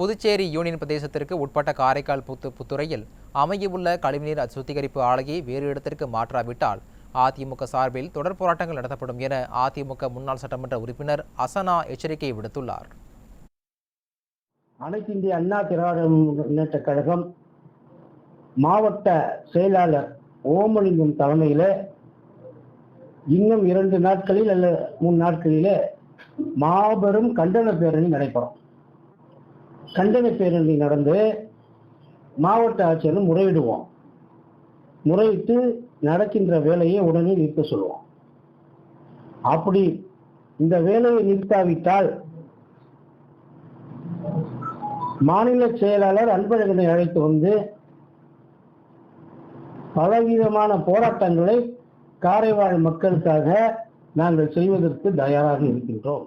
Puducherry union பிரதேசத்திற்கு உட்பட்ட காரைக்கால் புத்து புத்துறையில் அமையவுள்ள கழிவுநீர் சுத்திகரிப்பு ஆலையை வேறு இடத்திற்கு மாற்றாவிட்டால் அதிமுக சார்பில் தொடர் போராட்டங்கள் நடத்தப்படும் என அதிமுக முன்னாள் சட்டமன்ற உறுப்பினர் அசனா எச்சரிக்கை விடுத்துள்ளார். அனைத்து இந்திய அண்ணா திராவிட முன்னேற்ற கழகம் மாவட்ட செயலாளர் ஓமலிங்கம் தலைமையில இன்னும் இரண்டு நாட்களில் அல்ல மூணு நாட்களில் மாபெரும் கண்டன பேரணி நடைபெறும். கண்டன பேரணி நடந்து மாவட்ட ஆட்சியரும் முறையிடுவோம். முறையிட்டு நடக்கின்ற வேலையை உடனே நிறுத்த சொல்லுவோம். அப்படி இந்த வேலையை நிறுத்தாவிட்டால் மாநில செயலாளர் அன்பழகனை அழைத்து வந்து பலவிதமான போராட்டங்களை காரைவாழ் மக்களுக்காக நாங்கள் செய்வதற்கு தயாராக இருக்கின்றோம்.